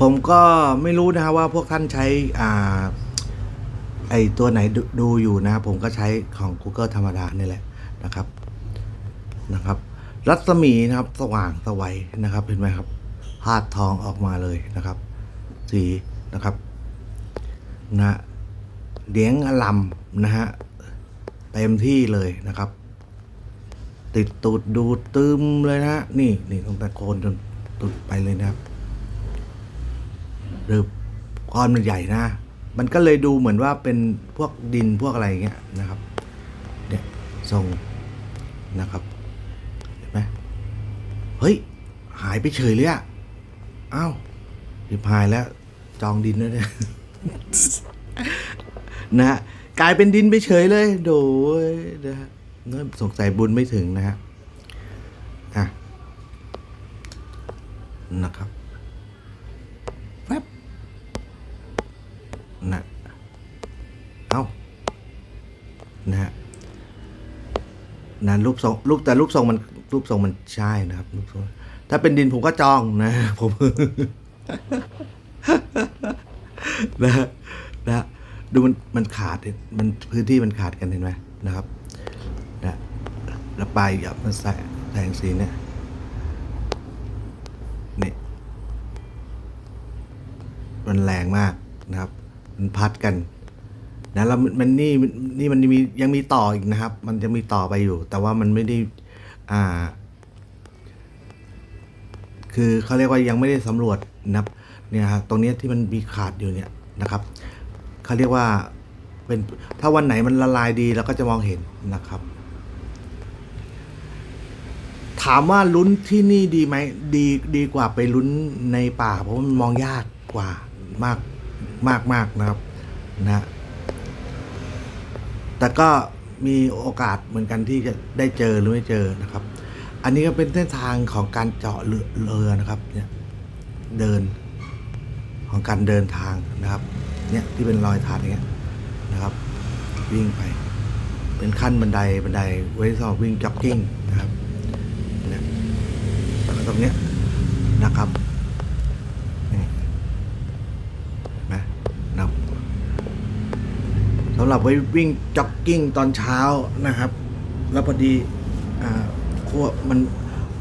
ผมก็ไม่รู้นะครับว่าพวกท่านใช้อ่าไอตัวไหนดูดูอยู่นะครับผมก็ใช้ของ Google ธรรมดานี่แหละนะครับนะครับ รัศมีนะครับสว่างสวัยนะครับเห็นไหมครับพาดทองออกมาเลยนะครับ สีนะครับนะเดียงอลัมนะฮะเต็มที่เลยนะครับ ติดตูดดูดตึมเลยนะฮะนี่นี่ตั้งแต่โคนจนตุดไปเลยนะครับ หรือก้อนมันใหญ่นะ มันก็เลยดูเหมือนว่าเป็นพวกดินพวกอะไรอย่างเงี้ยนะครับ เนี่ยทรงนะครับ เห็นไหมเฮ้ย หายไปเฉยเลยอะอ้าวริบหายแล้ว จองดินแล้วเนี่ยนะฮะกลายเป็นดินไปเฉยเลย โดยนะฮะสงสัยบุญไม่ถึงนะฮะอะนะครับ รูปทรงรูปแต่รูปทรงมันรูปทรงมันใช่นะครับรูปทรงถ้าเป็นดินผมก็จองนะ ผมนะนะดูมันมันขาดมันพื้นที่มันขาดกันเห็นไหมนะครับนะแล้วปลายหยับมันใส่แสงสีเนี่ยนี่มันแรงมากนะครับ มันพัดกัน นะแล้วมันมันนี่นี่มันมียังมีต่ออีกนะครับ มันจะมีต่อไปอยู่ แต่ว่ามันไม่ได้อ่า คือเขาเรียกว่ายังไม่ได้สำรวจนะครับ เนี่ยครับตรงนี้ที่มันมีขาดอยู่เนี่ยนะครับเขาเรียกว่าเป็นถ้าวันไหนมันละลายดีเราก็จะมองเห็นนะครับ ถามว่าลุ้นที่นี่ดีไหมดีดีกว่าไปลุ้นในป่า เพราะมันมองยากกว่ามากมากมากนะครับ นะ แต่ก็มีโอกาสเหมือนกันที่จะได้เจอหรือไม่เจอนะครับ อันนี้ก็เป็นเส้นทางของการเจาะเรือนะครับเนี่ยเดินของการเดินทางนะครับเนี่ยที่เป็นรอยฐานอย่างเงี้ยนะครับ วิ่งไป เป็นขั้นบันไดบันไดไว้สำหรับวิ่งจ็อกกิ้งนะครับเนี่ยแล้วตรงเนี้ยนะครับนี่เห็นไหมนะครับ สำหรับไว้วิ่งจ็อกกิ้งตอนเช้านะครับ แล้วพอดีอขั้วมัน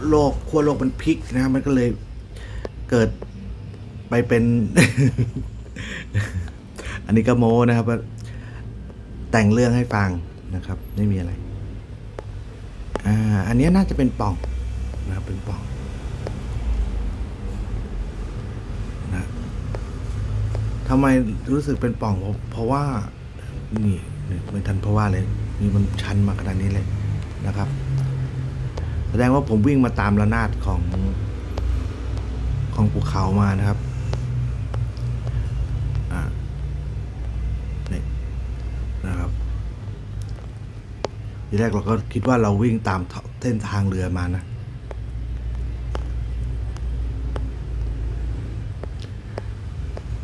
โลกขั้วโลกมันพลิกนะครับมันก็เลยเกิดไปเป็น อันนี้ก็โม้นะครับ แต่งเรื่องให้ฟังนะครับ ไม่มีอะไรอ่าอันนี้น่าจะเป็นป่องนะครับเป็นป่องนะทำไมรู้สึกเป็นป่องเพราะว่า นี่นี่ไม่ทันเพราะว่าเลยมีมันชันมาขนาดนี้เลยนะครับ แสดงว่าผมวิ่งมาตามระนาดของของภูเขามานะครับอ่านี่นะครับทีแรกเราก็คิดว่าเราวิ่งตามเส้นทางเรือมานะ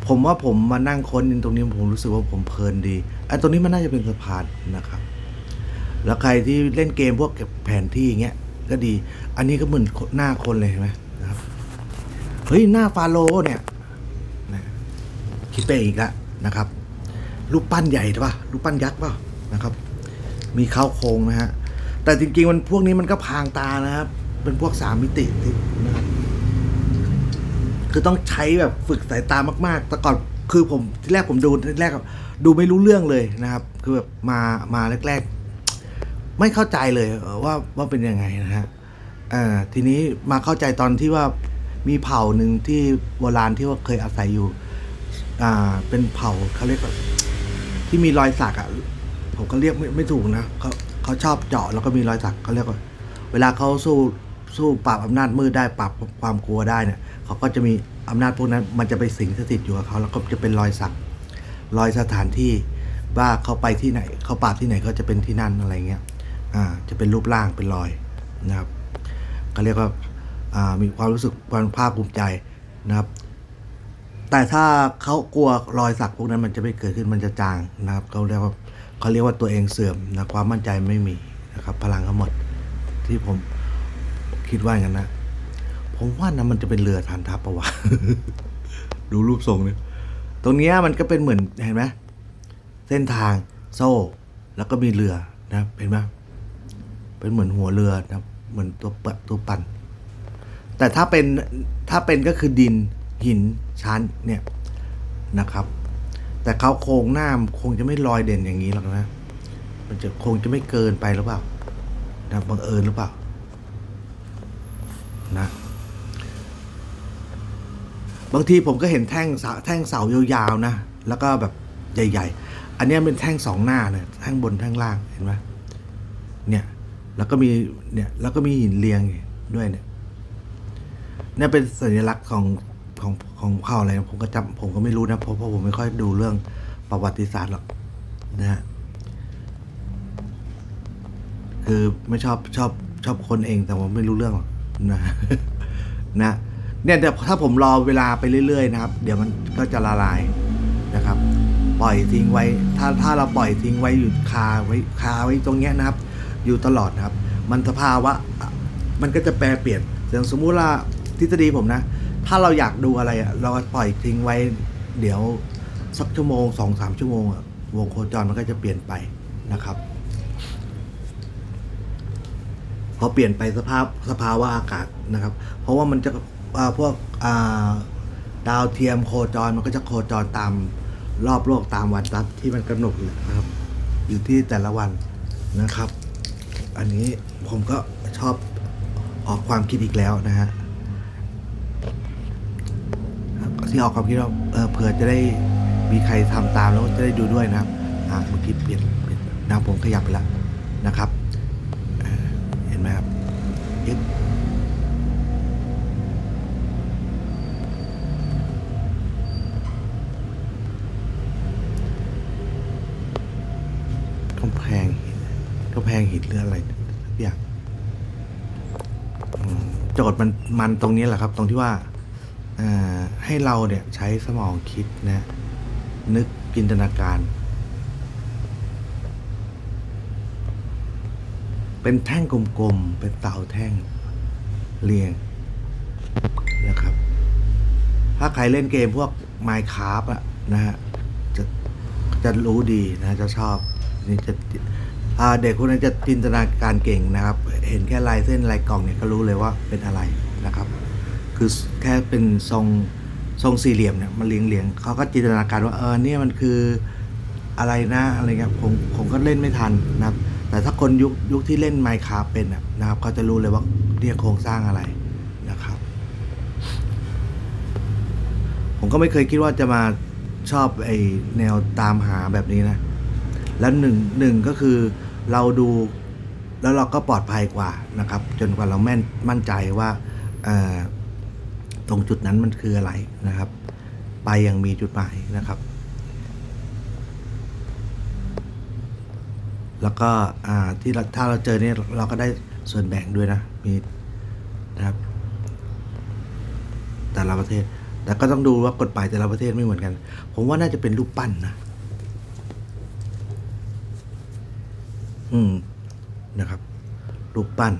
ผมว่าผมมานั่งค้นตรงนี้ผมรู้สึกว่าผมเพลินดี ไอ้ตรงนี้มันน่าจะเป็นสะพานนะครับ แล้วใครที่เล่นเกมพวกเก็บแผนที่อย่างเงี้ยก็ดี อันนี้ก็เหมือนหน้าคนเลยเห็นไหมนะครับ เฮ้ยหน้าฟาโรเนี่ยนะคิดไปอีกแล้วนะครับรูปปั้นใหญ่ใช่ปะรูปปั้นยักษ์ป่ะนะครับ มีเข้าโครงนะฮะแต่จริงๆมันพวกนี้มันก็พรางตานะครับ เป็นพวกสามมิตินะครับคือต้องใช้แบบฝึกสายตามาก ๆ แต่ก่อนคือผมที่แรกผมดูที่แรกอะ ดูไม่รู้เรื่องเลยนะครับ คือแบบมามาแรก ๆ ไม่เข้าใจเลยว่าว่าเป็นยังไงนะฮะทีนี้มาเข้าใจตอนที่ว่ามีเผ่าหนึ่งที่โบราณที่ว่าเคยอาศัยอยู่ อ่า เป็นเผ่าเขาเรียกว่าที่มีรอยสักอะ ผมก็เรียกไม่ไม่ถูกนะเขาเขาชอบเจาะแล้วก็มีรอยสักเขาเรียกว่า เวลาเขาสู้สู้ปราบอำนาจมืดได้ปราบความกลัวได้เนี่ยเขาก็จะมีอำนาจพวกนั้น มันจะไปสิงสถิตอยู่กับเขาแล้วก็จะเป็นรอยสัก รอยสถานที่ว่าเขาไปที่ไหนเขาปราบที่ไหนก็จะเป็นที่นั่นอะไรเงี้ยอ่าจะเป็นรูปร่างเป็นรอยนะครับเขาเรียกว่าอ่ามีความรู้สึกความภาคภูมิใจนะครับแต่ถ้าเขากลัวรอยสักพวกนั้นมันจะไม่เกิดขึ้นมันจะจางนะครับเขาเรียกว่าเขาเรียกว่าตัวเองเสื่อมนะความมั่นใจไม่มีนะครับพลังเขาหมดที่ผมคิดว่าอย่างนั้นนะผมว่านะมันจะเป็นเรือฐานทัพปะวะ ดูรูปทรงเนี่ย ตรงนี้มันก็เป็นเหมือนเห็นไหมเส้นทางโซ่ แล้วก็มีเรือนะครับเห็นไหมเป็นเหมือนหัวเรือนะครับ เหมือนตัวเปะตัวปั่น แต่ถ้าเป็นถ้าเป็นก็คือดินหินชั้นเนี่ยนะครับ แต่เขาโครงหน้ามคงจะไม่ลอยเด่นอย่างนี้หรอกนะ มันจะคงจะไม่เกินไปหรือเปล่านะบังเอิญหรือเปล่า นะ บางทีผมก็เห็นแท่งแท่งเสายาวๆนะ แล้วก็แบบใหญ่ ๆ อันนี้เป็นแท่งสองหน้าเนี่ยแท่งบนแท่งล่างเห็นไหมเนี่ยแล้วก็มีเนี่ยแล้วก็มีหินเรียงด้วยเนี่ยนี่เป็นสัญลักษณ์ของของของเผ่าอะไรผมก็จำผมก็ไม่รู้นะเพราะเพราะผมไม่ค่อยดูเรื่องประวัติศาสตร์หรอกนะฮะคือไม่ชอบชอบชอบคนเองแต่ว่าไม่รู้เรื่องหรอกนะนะ เนี่ยแต่ถ้าผมรอเวลาไปเรื่อยๆนะครับ เดี๋ยวมันก็จะละลายนะครับ ปล่อยทิ้งไว้ ถ้าถ้าเราปล่อยทิ้งไว้อยู่คาไว้คาไว้ตรงเนี้ยนะครับ อยู่ตลอดนะครับ มันสภาวะมันก็จะแปรเปลี่ยนอย่างสมมุติว่าทฤษฎีผมนะ ถ้าเราอยากดูอะไรอะเราก็ปล่อยทิ้งไว้ เดี๋ยวสักชั่วโมงสองสามชั่วโมงอะวงโคจรมันก็จะเปลี่ยนไปนะครับ พอเปลี่ยนไปสภาพสภาวะอากาศนะครับ เพราะว่ามันจะ พวกดาวเทียมโคจรมันก็จะโคจรตามรอบโลกตามวันตัดที่มันกำหนดอยู่นะครับ อยู่ที่แต่ละวันนะครับ อันนี้ผมก็ชอบออกความคิดอีกแล้วนะฮะที่ออกความคิดว่าเออเผื่อจะได้มีใครทำตามแล้วจะได้ดูด้วยนะครับเมื่อกี้เปลี่ยนนนะผมขยับไปแล้วนะครับเห็นไหมครับ รืออะไรสักอย่างโจทย์มันมันตรงนี้แหละครับ ตรงที่ว่าให้เราเนี่ยใช้สมองคิดนะ นึกจินตนาการ เป็นแท่งกลมๆ เป็นเตาแท่งเรียงนะครับ ถ้าใครเล่นเกมพวก Minecraft อะนะฮะจะจะรู้ดีนะจะชอบนี่จะ เด็กคนนั้นจะจินตนาการเก่งนะครับ เห็นแค่ลายเส้นลายกล่องเนี่ยก็รู้เลยว่าเป็นอะไรนะครับ คือแค่เป็นทรงทรงสี่เหลี่ยมเนี่ยมันเรียงเรียงเขาก็จินตนาการว่าเออเนี่ยมันคืออะไรนะอะไรเงี้ยผมผมก็เล่นไม่ทันนะครับ แต่ถ้าคนยุคยุคที่เล่นไมค์คาเป็นนะนะครับเขาจะรู้เลยว่าเนี่ยโครงสร้างอะไรนะครับ ผมก็ไม่เคยคิดว่าจะมาชอบไอแนวตามหาแบบนี้นะ แล้วหนึ่งหนึ่งก็คือ เราดูแล้วเราก็ปลอดภัยกว่านะครับ จนกว่าเราแม่นมั่นใจว่าตรงจุดนั้นมันคืออะไรนะครับ ไปอยังมีจุดหมายนะครับ แล้วก็ที่ถ้าเราเจอเนี่ยเราก็ได้ส่วนแบ่งด้วยนะมีนะครับ แต่ละประเทศ แต่ก็ต้องดูว่ากฎหมายแต่ละประเทศไม่เหมือนกัน ผมว่าน่าจะเป็นรูปปั้นนะ อืมนะครับรูปปั้น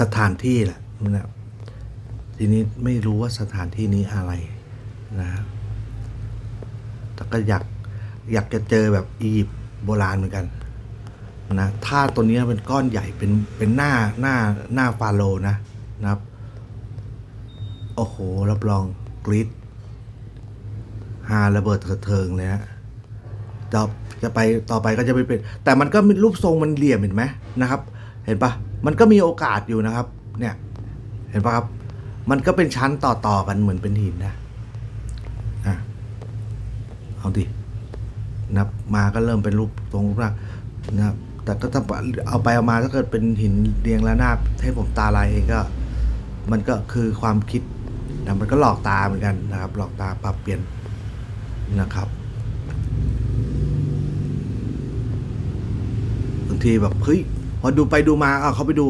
สถานที่แหละนะทีนี้ไม่รู้ว่าสถานที่นี้อะไรนะครับแต่ก็อยากอยากจะเจอแบบอียิปต์โบราณเหมือนกันนะท่าตัวนี้เป็นก้อนใหญ่เป็นเป็นหน้าหน้าหน้าฟาโรนะนะครับ โอ้โห รับรองกรีดฮาระเบิดเถิดเทิงเลยฮะจะ จะไปต่อไปก็จะไปเป็น แต่มันก็มีรูปทรงมันเหลี่ยมเห็นไหมนะครับ เห็นปะมันก็มีโอกาสอยู่นะครับ เนี่ย เห็นปะครับ มันก็เป็นชั้นต่อต่อๆกันเหมือนเป็นหินนะอะเอาดินับมาก็เริ่มเป็นรูปทรงรูปร่างนะครับแต่ก็ถ้าเอาไปเอามาถ้าเกิดเป็นหินเรียงระนาบให้ผมตาลายเองก็ มันก็คือความคิดนะมันก็หลอกตาเหมือนกันนะครับ หลอกตาปรับเปลี่ยนนะครับ บางทีแบบเฮ้ยพอดูไปดูมาเอาเขาไปดู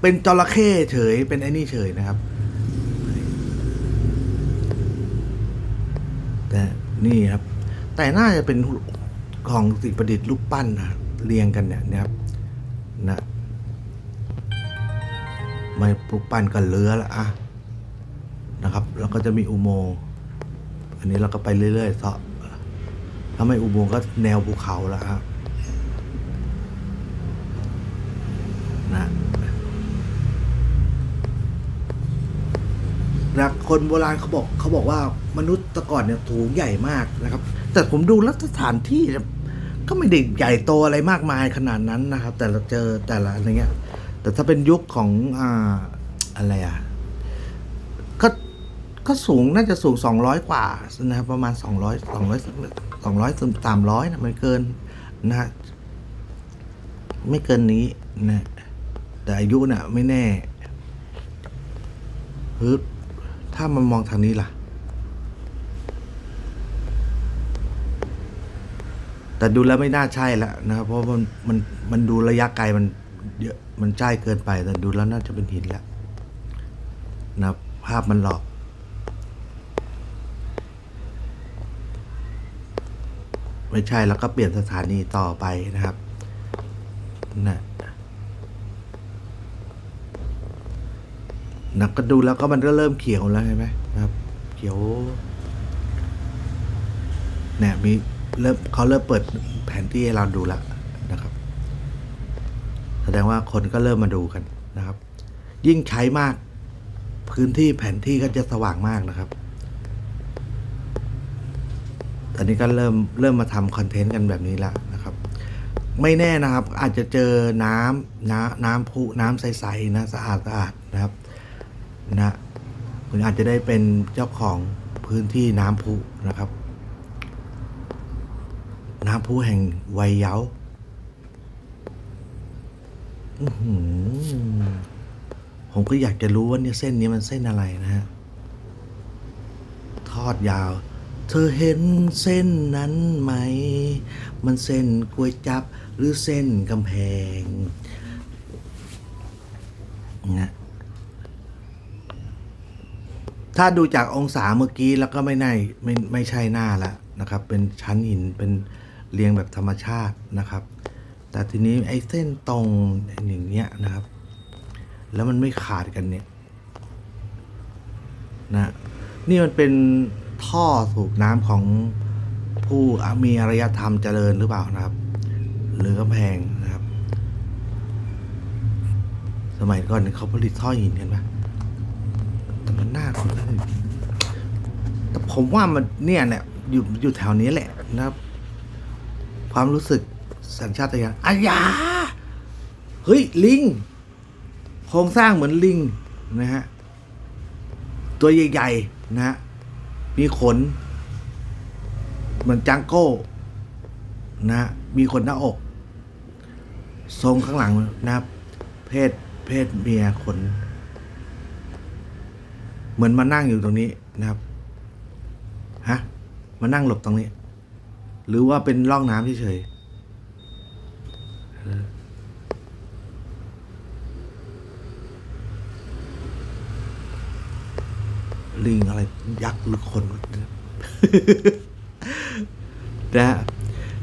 เป็นจระเข้เฉยเป็นไอ้นี่เฉยนะครับ แต่นี่ครับ แต่น่าจะเป็นของสิ่งประดิษฐ์รูปปั้นนะเรียงกันเนี่ยนะครับนะไม่รูปปั้นก็เหลือละอะนะครับ แล้วก็จะมีอุโมงค์อันนี้เราก็ไปเรื่อยๆเสาะถ้าไม่อุโมงค์ก็แนวภูเขาแล้วครับ นะคนโบราณเขาบอกเขาบอกว่ามนุษย์ตะก่อนเนี่ยสูงใหญ่มากนะครับ แต่ผมดูล้วสถานที่ก็ไม่ได้ใหญ่โตอะไรมากมายขนาดนั้นนะครับ แต่เราเจอแต่ละอะไรเงี้ย แต่ถ้าเป็นยุคของอ่าอะไรอะก็ก็สูงน่าจะสูงสองร้อยกว่านะครับประมาณสองร้อยสองร้อยสองร้อยสามร้อยนะไม่เกินนะฮะไม่เกินนี้นะแต่อายุน่ะ ไม่แน่ฮึบ ถ้ามันมองทางนี้ล่ะ แต่ดูแล้วไม่น่าใช่ล้วนะครับ เพราะมันมันมันดูระยะไกลมันเยอะมันใกล้เกินไป แต่ดูแล้วน่าจะเป็นหินแล้วนะครับภาพมันหลอก ไม่ใช่แล้วก็เปลี่ยนสถานีต่อไปนะครับนะ นะก็ดูแล้วก็มันก็เริ่มเขียวแล้วใช่ไหมนะครับ เขียวเนี่ยมีเริ่มเขาเริ่มเปิดแผนที่ให้เราดูแล้วนะครับ แสดงว่าคนก็เริ่มมาดูกันนะครับ ยิ่งใช้มาก พื้นที่แผนที่ก็จะสว่างมากนะครับตอนนี้ก็เริ่มเริ่มมาทำคอนเทนต์กันแบบนี้แล้วนะครับ ไม่แน่นะครับ อาจจะเจอน้ำน้ำน้ำพุน้ำใสๆนะสะอาดสะอาดนะครับ นะคุณอาจจะได้เป็นเจ้าของพื้นที่น้ำพุนะครับ น้ำพุแห่งวัยเยาว์อื้อหือผมก็อยากจะรู้ว่าเนี่ยเส้นนี้มันเส้นอะไรนะฮะ ทอดยาว เธอเห็นเส้นนั้นไหม มันเส้นก๋วยจับหรือเส้นกำแพงนะ ถ้าดูจากองศาเมื่อกี้แล้วก็ไม่น่ไม่ไม่ใช่หน้าละนะครับ เป็นชั้นหินเป็นเรียงแบบธรรมชาตินะครับ แต่ทีนี้ไอ้เส้นตรงอย่างเงี้ยนะครับ แล้วมันไม่ขาดกันเนี่ยนะนี่มันเป็นท่อสูบน้ำของผู้มีอารยธรรมเจริญหรือเปล่านะครับ หรือกำแพงนะครับ สมัยก่อนเขาผลิตท่อหินกันปะ มันน่าคนละแต่ผมว่ามันเนี่ยเนี่ยอยู่อยู่แถวนี้แหละนะครับ ความรู้สึกสัญชาตญาณอายาเฮ้ย ลิงโครงสร้างเหมือนลิงนะฮะ ตัวใหญ่ๆนะฮะ มีขน เหมือนจังโก้ นะฮะ มีขนหน้าอก ทรงข้างหลังนะครับ เพศเพศเมียขน มือนมานั่งอยู่ตรงนี้นะครับฮะมานั่งหลบตรงนี้ หรือว่าเป็นร่องน้ำเฉยๆลิงอะไรยักษ์หรือคนนะฮะ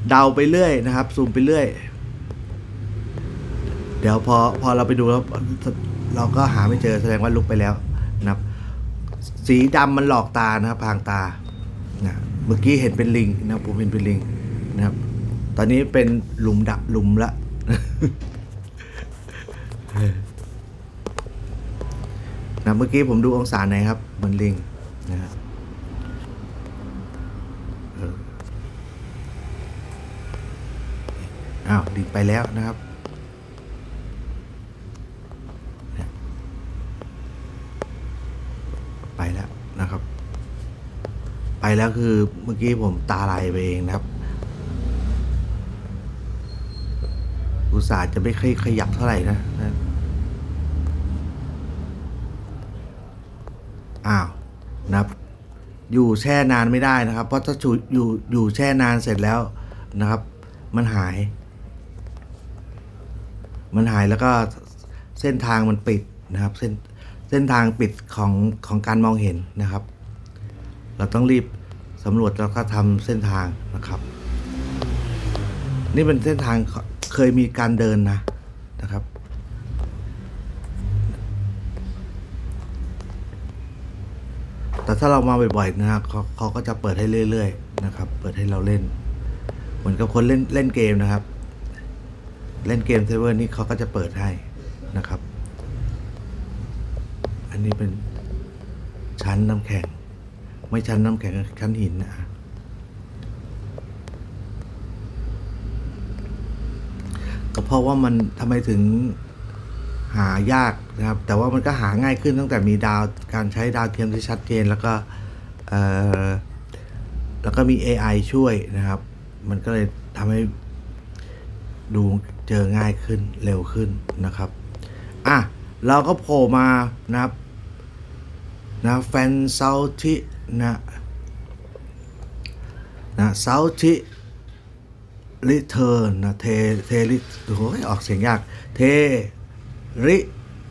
เดาไปเรื่อยนะครับซูมไปเรื่อย เดี๋ยวพอพอเราไปดูแล้วเราก็หาไม่เจอแสดงว่าลุกไปแล้วนะครับ สีดำมันหลอกตานะครับพางตานะเมื่อกี้เห็นเป็นลิงนะผมเห็นเป็นลิงนะครับ ตอนนี้เป็นหลุมดับหลุมละนะเมื่อกี้ผมดูองศาไหนครับเหมันลิงนะอออ้าวลิงไปแล้วนะครับเนี่ยไปแล้วนะครับ ไป แล้วคือเมื่อกี้ผมตาลายไปเองนะครับ อุตส่าห์จะไม่ค่อยขยับเท่าไหร่นะนะอ้าวนะครับ อยู่แช่นานไม่ได้นะครับ เพราะถ้าอยู่อยู่อยู่แช่นานเสร็จแล้วนะครับ มันหาย มันหายแล้วก็เส้นทางมันปิดนะครับ เส้นเส้นทางปิดของของการมองเห็นนะครับ เราต้องรีบ สำรวจแล้วก็ทำเส้นทางนะครับ นี่เป็นเส้นทางเคยมีการเดินนะนะครับ แต่ถ้าเรามาบ่อยๆนะเขาเขาก็จะเปิดให้เรื่อยๆนะครับ เปิดให้เราเล่น เหมือนกับคนเล่นเล่นเกมนะครับ เล่นเกมเซิร์ฟเวอร์นี่เขาก็จะเปิดให้นะครับ อันนี้เป็นชั้นน้ำแข็ง ไม่ชั้นน้ำแข็งชั้นหินนะก็เพราะว่ามันทำไมถึงหายากนะครับ แต่ว่ามันก็หาง่ายขึ้นตั้งแต่มีดาวการใช้ดาวเทียมที่ชัดเจนแล้วก็แล้วก็มี AI ช่วยนะครับ มันก็เลยทำให้ดูเจอง่ายขึ้นเร็วขึ้นนะครับอะเราก็โผล่มานะครับนะแฟนเซาทิ นะนะเซาทิริเทิร์นนะเทเทริโอ้ยออกเสียงยาก เทริ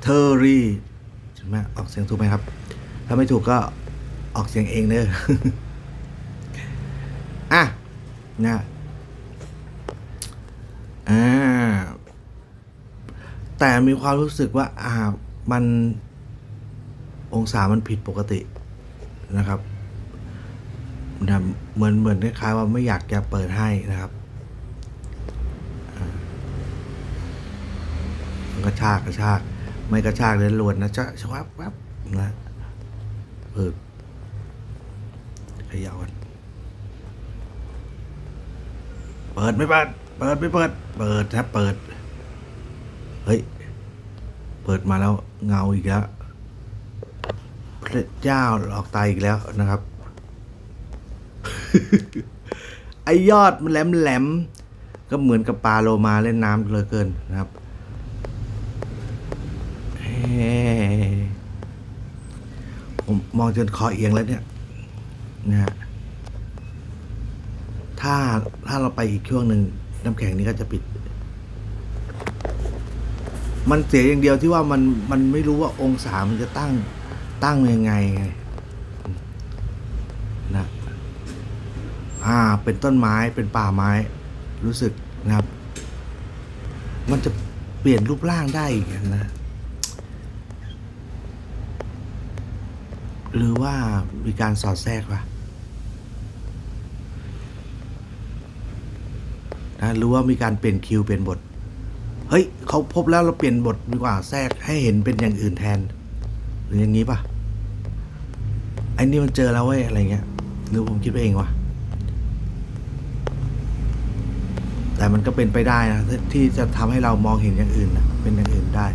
เทอรีใช่ไหมออกเสียงถูกไหมครับ ถ้าไม่ถูกก็ออกเสียงเองเนอะอะนะอ่าแต่มีความรู้สึกว่าอ่ามันองศามันผิดปกติ นะครับนะเหมือนเหมือนคล้ายๆว่าไม่อยากจะเปิดให้นะครับกระชากกระชาก ไม่กระชากเลยลวนนะจะชวับวับนะเปิดขยาวันเปิดไม่เปิดเปิดไม่เปิด เปิดนะเปิด เฮ้ย เปิดมาแล้วเงาอีกแล้ว พระเจ้าหลอกตายอีกแล้วนะครับ ไอยอดมันแหลมแหลมๆก็เหมือนกับปลาโลมาเล่นน้ำเลยเกินนะครับผมมองจนคอเอียงแล้วเนี่ยนะฮะถ้าถ้าเราไปอีกช่วงหนึ่งน้ำแข็งนี้ก็จะปิด มันเสียอย่างเดียวที่ว่ามันมันไม่รู้ว่าองศามันจะตั้ง ตั้งยังไงไงนะอ่าเป็นต้นไม้เป็นป่าไม้ รู้สึกนะครับ มันจะเปลี่ยนรูปร่างได้อีกนะหรือว่ามีการสอดแทรกวะนะหรือว่ามีการเปลี่ยนคิวเปลี่ยนบท เฮ้ยเขาพบแล้วเราเปลี่ยนบทดีกว่าแทรกให้เห็นเป็นอย่างอื่นแทน หรืออย่างนี้ปะ ไอ้นี่มันเจอแล้วเว้ยอะไรเงี้ยหรือผมคิดไปเองวะแต่มันก็เป็นไปได้นะที่จะทำให้เรามองเห็นอย่างอื่นนะเป็นอย่างอื่นได้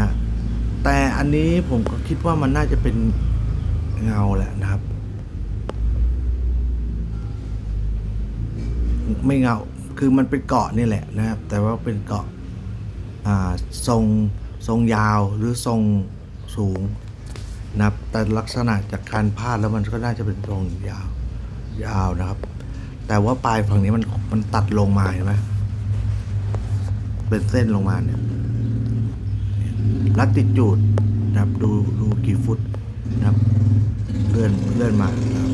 นะแต่อันนี้ผมก็คิดว่ามันน่าจะเป็นเงาแหละนะครับ ไม่เงาคือมันเป็นเกาะนี่แหละนะครับ แต่ว่าเป็นเกาะอ่าทรงทรงยาวหรือทรงสูง นะครับแต่ลักษณะจากการพาดแล้วมันก็น่าจะเป็นทรงยาวยาวนะครับ แต่ว่าปลายฝั่งนี้มันมันตัดลงมาเห็นไหมเป็นเส้นลงมาเนี่ยลัดติดจูดนะครับดูดูกี่ฟุตนะครับเลื่อนเลื่อนมาครับ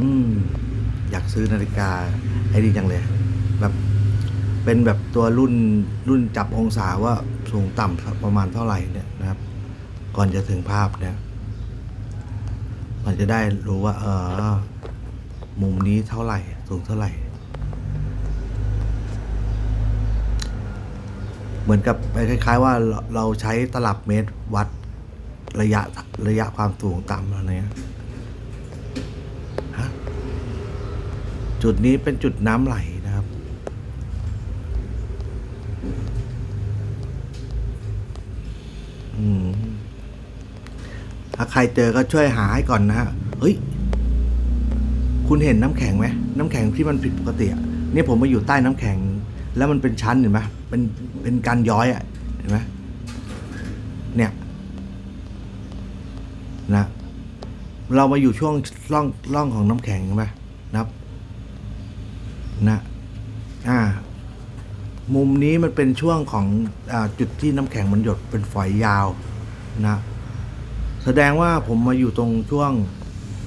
อืมอยากซื้อนาฬิกาไอ้นี่จังเลย แบบ เป็นแบบตัวรุ่นรุ่นจับองศาว่า สูงต่ำประมาณเท่าไหร่เนี่ยนะครับ ก่อนจะถึงภาพเนี่ย มันจะได้รู้ว่า เออ มุมนี้เท่าไหร่ สูงเท่าไหร่ เหมือนกับคล้าย ๆ ว่าเราใช้ตลับเมตรวัดระยะระยะความสูงต่ำอะไรเงี้ยฮะจุดนี้เป็นจุดน้ำไหลนะครับ อืม ถ้าใครเจอก็ช่วยหาให้ก่อนนะฮะเฮ้ย คุณเห็นน้ำแข็งไหมน้ำแข็งที่มันผิดปกติอะเนี่ยผมมาอยู่ใต้น้ำแข็ง แล้วมันเป็นชั้นเห็นไหมเป็นเป็นการย้อยอะเห็นไหมเนี่ยนะเรามาอยู่ช่วงร่องร่องของน้ำแข็งเห็นไหมนะครับนะอ่า มุมนี้มันเป็นช่วงของอจุดที่น้ำแข็งมันหยดเป็นฝอยยาวนะ แสดงว่าผมมาอยู่ตรงช่วง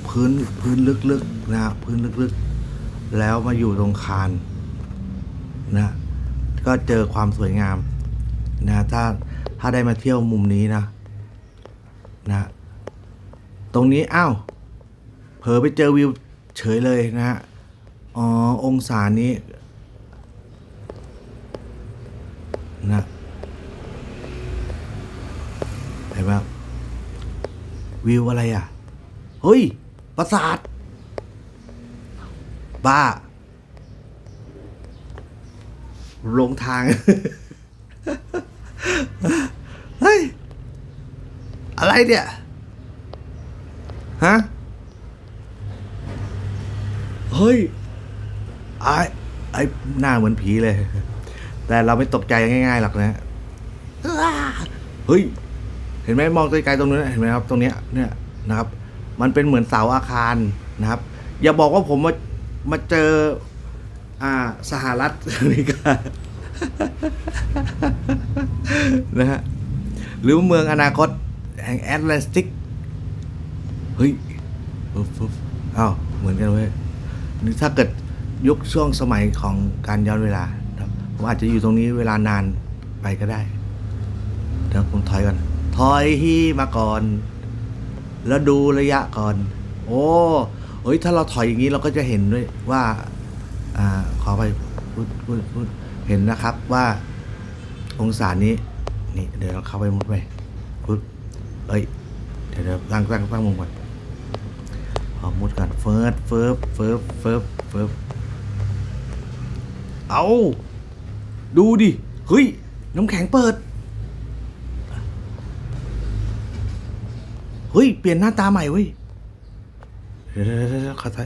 พื้นพื้นลึกๆนะพื้นลึกๆ แล้วมาอยู่ตรงคานนะก็เจอความสวยงามนะถ้าถ้าได้มาเที่ยวมุมนี้นะนะตรงนี้อ้าวเผลอไปเจอวิวเฉยเลยนะฮะอ๋อองศานี้นะ เห็นไหมครับ วิวอะไรอะ เฮ้ย ปราสาท บ้า ลงทาง เฮ้ย อะไรเนี่ย ฮะ เฮ้ย ไอ้ไอ้หน้าเหมือนผีเลย แต่เราไม่ตกใจง่ายๆหรอกนะ เฮ้ย เห็นไหมมองไกลๆตรงนู้นเห็นไหมครับ ตรงเนี้ยเนี่ยนะครับ มันเป็นเหมือนเสาอาคารนะครับ อย่าบอกว่าผมมามาเจออ่าสหรัฐอเมริกานะฮะหรือเมืองอนาคตแห่งแอตแลนติกเฮ้ยปุ๊บปุ๊บอ้าวเหมือนกันเว้ยนี่ถ้าเกิดยุคช่วงสมัยของการย้อนเวลาผมอาจจะอยู่ตรงนี้เวลานานไปก็ได้เดี๋ยวผมถอยก่อน ถอยฮีมาก่อน แล้วดูระยะก่อน โอ้เฮ้ยถ้าเราถอยอย่างนี้เราก็จะเห็นด้วยว่า อ่า ขอไปพูดพูดพูดเห็นนะครับว่า องศานี้ นี่ เดี๋ยวเราเข้าไปมุดไปพุดเอ้ย เดี๋ยวเดี๋ยวตั้งตั้งตั้งมุมก่อนขอมุดก่อนเฟิร์สเฟิร์ฟเฟิร์ฟเฟิร์ฟเฟิร์ฟเอาดูดิ เฮ้ย น้ำแข็งเปิด ฮ้ย เปลี่ยนหน้าตาใหม่เว้ยเดี๋ยวเดี๋ยวเดี๋ยวขอถ่าย